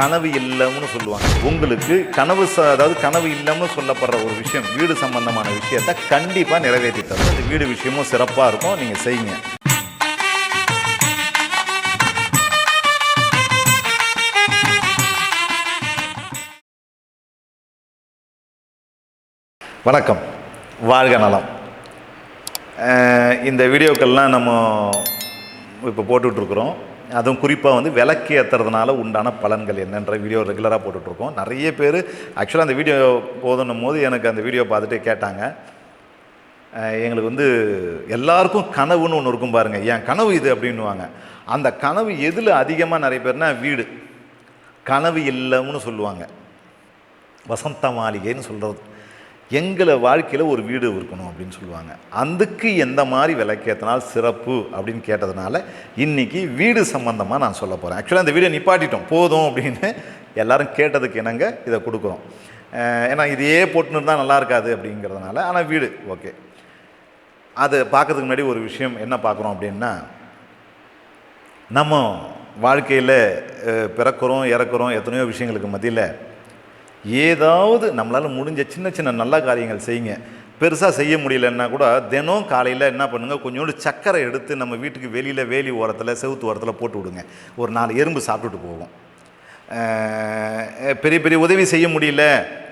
கனவு இல்லம்னு சொல்லுவாங்க. உங்களுக்கு கனவு ச- அதாவது கனவு இல்லம்னு சொல்லப்படுற ஒரு விஷயம் வீடு சம்பந்தமான விஷயத்தை கண்டிப்பாக நிறைவேற்றி தரும் அது வீடு விஷயமும் சிறப்பாக இருக்கும் நீங்கள் செய்யுங்க. வணக்கம். வாழ்க நலம். இந்த வீடியோக்கள்லாம் நம்ம இப்போ போட்டுட்ருக்குறோம். அதுவும் குறிப்பாக வந்து விளக்கு ஏற்றுறதுனால உண்டான பலன்கள் என்னன்ற வீடியோ ரெகுலராக போட்டுட்ருக்கோம். நிறைய பேர் ஆக்சுவலாக அந்த வீடியோ போதுன்னும் போது எனக்கு அந்த வீடியோ பார்த்துட்டு கேட்டாங்க. எங்களுக்கு வந்து எல்லாருக்கும் கனவுன்னு ஒன்று இருக்கும் பாருங்கள் என் கனவு இது? அப்படின்னுவாங்க. அந்த கனவு எதில் அதிகமாக நிறைய பேர்னா வீடு. கனவு இல்லைன்னு சொல்லுவாங்க. வசந்த மாளிகைன்னு சொல்கிறது எங்களை வாழ்க்கையில் ஒரு வீடு இருக்கணும் அப்படின்னு சொல்லுவாங்க. அதுக்கு எந்த மாதிரி விலைக்கேற்றினால் சிறப்பு அப்படின்னு கேட்டதுனால இன்னைக்கு வீடு சம்மந்தமாக நான் சொல்ல போகிறேன் ஆக்சுவலாக அந்த வீடியோ நிப்பாட்டிட்டோம். போதும் அப்படின்னு எல்லோரும் கேட்டதுக்கு இணங்க இதை கொடுக்குறோம். ஏன்னா இதையே போட்டுன்னு இருந்தால் நல்லா இருக்காது அப்படிங்கிறதுனால ஆனால் வீடு ஓகே அது பார்க்கறதுக்கு முன்னாடி ஒரு விஷயம் என்ன பார்க்குறோம் அப்படின்னா நம்ம வாழ்க்கையில் பிறக்கிறோம் இறக்குறோம் எத்தனையோ விஷயங்களுக்கு மத்தியில் ஏதாவது நம்மளால் முடிஞ்ச சின்ன சின்ன நல்ல காரியங்கள் செய்யுங்க. பெருசாக செய்ய முடியலன்னா கூட தினம் காலையில் என்ன பண்ணுங்கள் கொஞ்சோண்டு சக்கரை எடுத்து நம்ம வீட்டுக்கு வெளியில் வேலி ஓரத்தில் செவுத்து ஓரத்தில் போட்டு விடுங்க. ஒரு நாலு எறும்பு சாப்பிட்டுட்டு போகும் பெரிய பெரிய உதவி செய்ய முடியல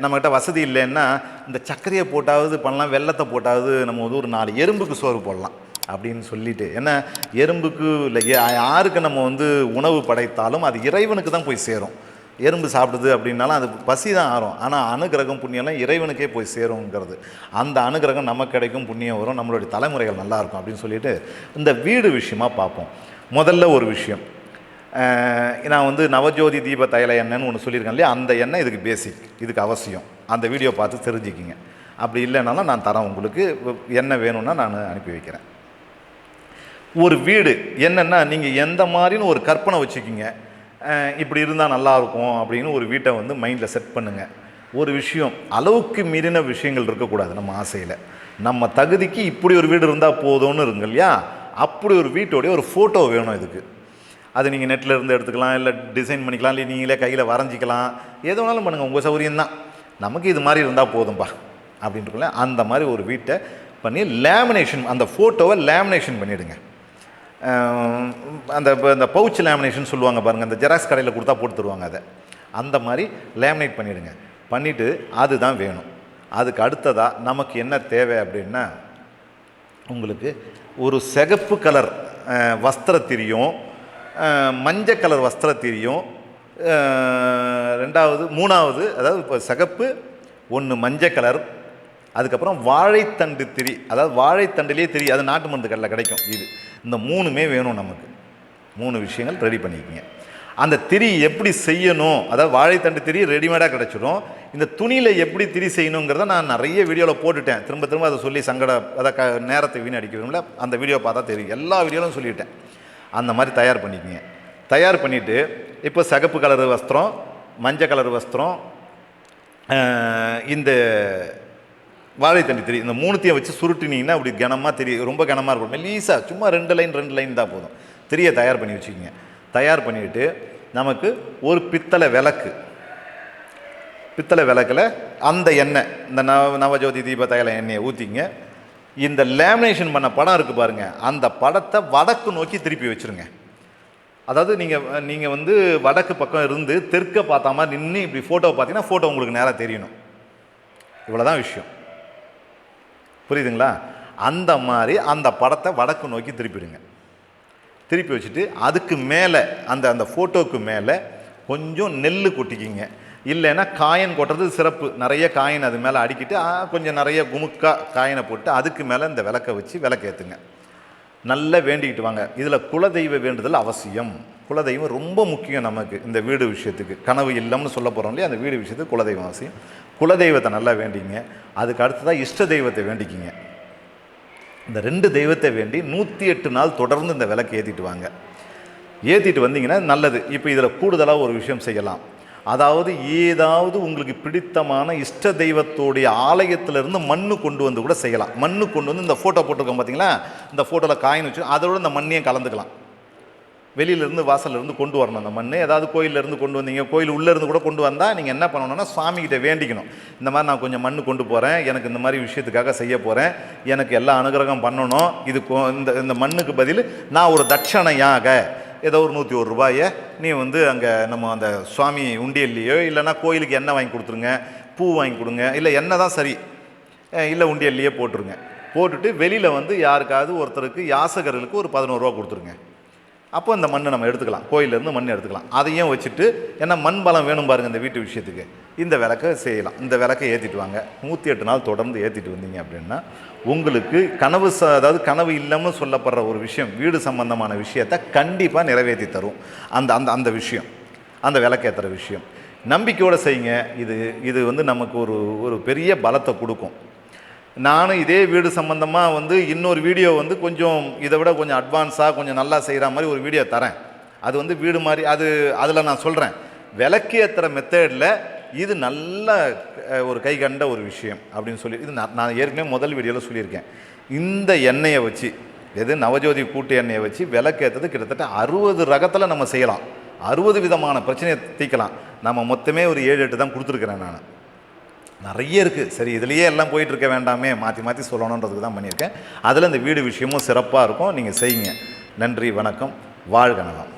நம்மக்கிட்ட வசதி இல்லைன்னா இந்த சர்க்கரையை போட்டாவது பண்ணலாம் வெள்ளத்தை போட்டாவது நம்ம வந்து ஒரு நாலு எறும்புக்கு சோறு போடலாம் அப்படின்னு சொல்லிட்டு. ஏன்னா எறும்புக்கு இல்லை யாருக்கு நம்ம வந்து உணவு படைத்தாலும் அது இறைவனுக்கு தான் போய் சேரும். எறும்பு சாப்பிடுது அப்படின்னாலும் அது பசி தான் ஆறும். ஆனால் அனுகிரகம் புண்ணியம்லாம் இறைவனுக்கே போய் சேருங்கிறது அந்த அனுகிரகம் நமக்கு கிடைக்கும் புண்ணியம் வரும் நம்மளுடைய தலைமுறைகள் நல்லாயிருக்கும் அப்படின்னு சொல்லிட்டு இந்த வீடு விஷயமா பார்ப்போம். முதல்ல ஒரு விஷயம். நான் வந்து நவஜோதி தீப தைல எண்ணெய்னு ஒன்று சொல்லியிருக்கேன் இல்லையா? அந்த எண்ணெய் இதுக்கு பேசிக் இதுக்கு அவசியம். அந்த வீடியோ பார்த்து தெரிஞ்சுக்கிங்க. அப்படி இல்லைனாலும் நான் தரேன் உங்களுக்கு. என்ன வேணும்னா நான் அனுப்பி வைக்கிறேன். ஒரு வீடு என்னென்னா நீங்கள் எந்த மாதிரின்னு ஒரு கற்பனை வச்சுக்கிங்க. இப்படி இருந்தால் நல்லா இருக்கும் அப்படின்னு ஒரு வீட்டை வந்து மைண்டில் செட் பண்ணுங்கள் ஒரு விஷயம் அளவுக்கு மீறின விஷயங்கள் இருக்கக்கூடாது நம்ம ஆசையில். நம்ம தகுதிக்கு இப்படி ஒரு வீடு இருந்தால் போதும்னு இருங்க இல்லையா? அப்படி ஒரு வீட்டோடைய ஒரு ஃபோட்டோ வேணும் இதுக்கு. அது நீங்கள் நெட்டில் இருந்து எடுத்துக்கலாம் இல்லை டிசைன் பண்ணிக்கலாம் இல்லை நீங்களே கையில் வரைஞ்சிக்கலாம். எது வேணாலும் பண்ணுங்கள் உங்கள் சௌகரியம் தான் நமக்கு இது மாதிரி இருந்தால் போதும்பா அப்படின்ட்டுக்குள்ள அந்த மாதிரி ஒரு வீட்டை பண்ணி லேமினேஷன் அந்த ஃபோட்டோவை லேமினேஷன் பண்ணிவிடுங்க அந்த இப்போ இந்த பவுச் லேமினேஷன் சொல்லுவாங்க பாருங்கள் அந்த ஜெராக்ஸ் கடையில் கொடுத்தா போட்டு தருவாங்க அதை. அந்த மாதிரி லேமினேட் பண்ணிவிடுங்க பண்ணிவிட்டு அதுதான் வேணும். அதுக்கு அடுத்ததாக நமக்கு என்ன தேவை அப்படின்னா உங்களுக்கு ஒரு சிகப்பு கலர் வஸ்திரத்திரியும் மஞ்சள் கலர் வஸ்திரத்திரியும் ரெண்டாவது மூணாவது அதாவது இப்போ சிகப்பு ஒன்று மஞ்சள் கலர் அதுக்கப்புறம் வாழைத்தண்டு திரி அதாவது வாழைத்தண்டுலேயே திரி அது நாட்டு மருந்து கடையில் கிடைக்கும் இது. இந்த மூணுமே வேணும் நமக்கு. மூணு விஷயங்கள் ரெடி பண்ணிக்கிங்க அந்த திரி எப்படி செய்யணும் அதாவது வாழைத்தண்டு திரி ரெடிமேடாக கிடச்சிடும் இந்த துணியில் எப்படி திரி செய்யணுங்கிறத நான் நிறைய வீடியோவில் போட்டுட்டேன். திரும்ப திரும்ப அதை சொல்லி சங்கட அதை க நேரத்தை வீணடிக்க விரும்பல அந்த வீடியோ பார்த்தா தெரியும். எல்லா வீடியோலும் சொல்லிட்டேன். அந்த மாதிரி தயார் பண்ணிக்கங்க. தயார் பண்ணிவிட்டு இப்போ சிகப்பு கலர் வஸ்திரம் மஞ்சள் கலர் வஸ்திரம் இந்த வாழைத்தண்டி தெரியும். இந்த மூணுத்தையும் வச்சு சுருட்டினீங்கன்னா அப்படி கனமாக தெரியும் ரொம்ப கனமாக இருக்கும். மெல்லீஸாக சும்மா ரெண்டு லைன் ரெண்டு லைன் தான் போதும். திரியை தயார் பண்ணி வச்சுக்கோங்க. தயார் பண்ணிவிட்டு நமக்கு ஒரு பித்தளை விளக்கு. பித்தளை விளக்கில் அந்த எண்ணெய் இந்த நவ நவஜோதி தீப தைல எண்ணெயை ஊற்றிங்க இந்த லேமினேஷன் பண்ண படம் இருக்குது பாருங்கள் அந்த படத்தை வடக்கு நோக்கி திருப்பி வச்சுருங்க. அதாவது நீங்கள் நீங்கள் வந்து வடக்கு பக்கம் இருந்து தெற்க பார்த்தா மாதிரி நின்று இப்படி ஃபோட்டோ பார்த்தீங்கன்னா ஃபோட்டோ உங்களுக்கு நேராக தெரியணும். இவ்வளோதான் விஷயம். புரியுதுங்களா? அந்த மாதிரி அந்த படத்தை வடக்கு நோக்கி திருப்பிடுங்க. திருப்பி வச்சுட்டு அதுக்கு மேலே அந்த அந்த ஃபோட்டோவுக்கு மேலே கொஞ்சம் நெல் கொட்டிக்கிங்க. இல்லைன்னா காயின் கொட்டுறது சிறப்பு. நிறைய காயின் அது மேலே அடிக்கிட்டு கொஞ்சம் நிறைய குமுக்கா காயினை போட்டு அதுக்கு மேலே இந்த விளக்கை வச்சு விளக்கேற்றுங்க நல்லா வேண்டிக்கிட்டு வாங்க. இதில் குலதெய்வ வேண்டுதல் அவசியம். குலதெய்வம் ரொம்ப முக்கியம் நமக்கு இந்த வீடு விஷயத்துக்கு. கனவு இல்லம்னு சொல்ல போகிறோம் இல்லையா? அந்த வீடு விஷயத்துக்கு குலதெய்வம் அவசியம். குலதெய்வத்தை நல்லா வேண்டிங்க. அதுக்கு அடுத்ததாக இஷ்ட தெய்வத்தை வேண்டிக்கிங்க. இந்த ரெண்டு தெய்வத்தை வேண்டி நூற்றி எட்டு நாள் தொடர்ந்து இந்த விளக்கு ஏற்றிட்டு வாங்க. ஏற்றிட்டு வந்தீங்கன்னா நல்லது. இப்போ இதில் கூடுதலாக ஒரு விஷயம் செய்யலாம். அதாவது ஏதாவது உங்களுக்கு பிடித்தமான இஷ்ட தெய்வத்தோடைய ஆலயத்திலிருந்து மண்ணு கொண்டு வந்து கூட செய்யலாம். மண்ணு கொண்டு வந்து இந்த ஃபோட்டோ போட்டிருக்கோம் பார்த்தீங்களா இந்த ஃபோட்டோவில் காயின் வச்சு அதோட இந்த மண்ணையும் கலந்துக்கலாம். வெளியிலேருந்து வாசல்லேருந்து கொண்டு வரணும். அந்த மண் ஏதாவது கோயிலேருந்து கொண்டு வந்தீங்க கோயில் உள்ளேருந்து கூட கொண்டு வந்தால் நீங்கள் என்ன பண்ணணும்னா சுவாமிகிட்ட வேண்டிக்கணும். இந்த மாதிரி நான் கொஞ்சம் மண் கொண்டு போகிறேன் எனக்கு இந்த மாதிரி விஷயத்துக்காக செய்ய போகிறேன் எனக்கு எல்லா அனுகிரகம் பண்ணணும். இது இந்த இந்த மண்ணுக்கு பதில் நான் ஒரு தட்சணையாக ஏதோ ஒரு நூற்றி ஒரு ரூபாயை நீ வந்து அங்கே நம்ம அந்த சுவாமி உண்டியல்லையோ இல்லைன்னா கோயிலுக்கு எண்ணெய் வாங்கி கொடுத்துருங்க பூ வாங்கி கொடுங்க இல்லை எண்ணெய் தான் சரி இல்லை உண்டியல்லையே போட்டுருங்க. போட்டுட்டு வெளியில் வந்து யாருக்காவது ஒருத்தருக்கு யாசகர்களுக்கு ஒரு பதினோரு ரூபா கொடுத்துருங்க. அப்போ இந்த மண்ணை நம்ம எடுத்துக்கலாம். கோயிலேருந்து மண் எடுத்துக்கலாம். அதையும் வச்சுட்டு ஏன்னா மண் பலம் வேணும் பாருங்கள் இந்த வீட்டு விஷயத்துக்கு. இந்த விளக்கை செய்யலாம். இந்த விளக்கை ஏற்றிட்டு வாங்க. நூற்றி எட்டு நாள் தொடர்ந்து ஏற்றிட்டு வந்தீங்க அப்படின்னா உங்களுக்கு கனவு ச அதாவது கனவு இல்லாமல் சொல்லப்படுற ஒரு விஷயம் வீடு சம்பந்தமான விஷயத்தை கண்டிப்பாக நிறைவேற்றி தரும். அந்த அந்த அந்த விஷயம். அந்த விளக்கேற்றுற விஷயம். நம்பிக்கையோடு செய்யுங்க. இது இது வந்து நமக்கு ஒரு ஒரு பெரிய பலத்தை கொடுக்கும். நானும் இதே வீடு சம்மந்தமாக வந்து இன்னொரு வீடியோ வந்து கொஞ்சம் இதை விட கொஞ்சம் அட்வான்ஸாக கொஞ்சம் நல்லா செய்கிற மாதிரி ஒரு வீடியோ தரேன். அது வந்து வீடு மாதிரி அது அதில் நான் சொல்கிறேன் விளக்கேற்றுற மெத்தேடில் இது நல்ல ஒரு கை கண்ட ஒரு விஷயம் அப்படின்னு சொல்லி இது நான் நான் ஏற்கனவே முதல் வீடியோவில் சொல்லியிருக்கேன். இந்த எண்ணெயை வச்சு எது நவஜோதி கூட்டு எண்ணெயை வச்சு விளக்கேற்றது கிட்டத்தட்ட அறுபது ரகத்தில் நம்ம செய்யலாம். அறுபது விதமான பிரச்சனையை தீர்க்கலாம் நம்ம மொத்தமே ஒரு ஏழு எட்டு தான் கொடுத்துருக்குறேன் நான். நிறைய இருக்குது சரி இதுலேயே எல்லாம் போயிட்டு இருக்க வேண்டாமே மாற்றி மாற்றி சொல்லணுன்றதுக்கு தான் பண்ணியிருக்கேன். அதில் இந்த வீடு விஷயமும் சிறப்பாக இருக்கும். நீங்கள் செய்யுங்க. நன்றி வணக்கம். வாழ்க நலம்.